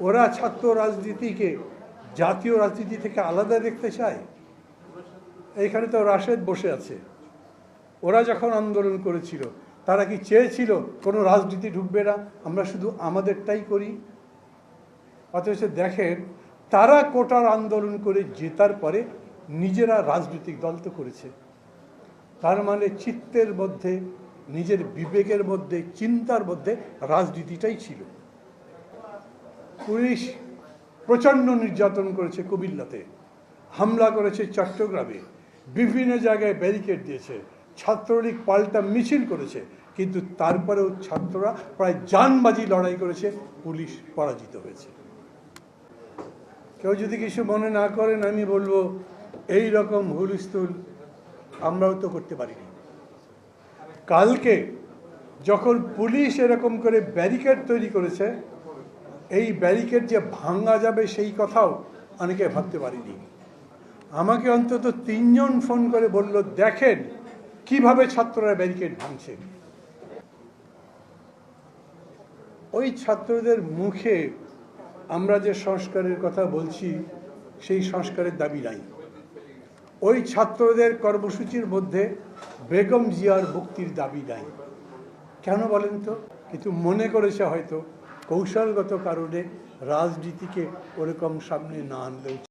ওরা ছাত্র রাজনীতিকে, জাতীয় রাজনীতি থেকে আলাদা দেখতে চায়। এইখানে তো রাশেদ বসে আছে। ওরা যখন আন্দোলন করেছিল, তারা কি চেয়েছিল কোনো রাজনীতি ঢুকবে না? আমরা শুধু আমাদেরটাই করি। অথচ দেখেন, তারা কোটার আন্দোলন করে জেতার পরে নিজেরা রাজনৈতিক দল তো করেছে। তার মানে চিত্তের মধ্যে, নিজের বিবেকের মধ্যে, চিন্তার মধ্যে রাজনীতিটাই ছিল। পুলিশ প্রচণ্ড নির্যাতন করেছে কুমিল্লাতে। হামলা করেছে চট্টগ্রামে। বিভিন্ন জায়গায় ব্যারিকেড দিয়েছে। ছাত্রলীগ পাল্টা মিছিল করেছে। কিন্তু তারপরেও ছাত্ররা প্রায় জানবাজি লড়াই করেছে, পুলিশ পরাজিত হয়েছে। কেউ যদি কিছু মনে না করেন, আমি বলব, এই রকম হুলস্থুল আমরাও তো করতে পারিনি। কালকে যখন পুলিশ এরকম করে ব্যারিকেড তৈরি করেছে এই ব্যারিকেড যে ভাঙা যাবে সেই কথাও অনেকে ভাবতে পারিনি। আমাকে অন্তত তিনজন ফোন করে বলল, দেখেন কীভাবে ছাত্ররা ব্যারিকেড ভাঙছে। ওই ছাত্রদের মুখে আমরা যে সংস্কারের কথা বলছি, সেই সংস্কারের দাবি নাই। ওই ছাত্রদের কর্মসূচির মধ্যে বেগম জিয়ার মুক্তির দাবি নাই। কেন বলেন তো? কিন্তু মনে করেছে হয়তো। কৌশলগত কারণে রাজনীতিকে ওরকম সামনে না আনলেও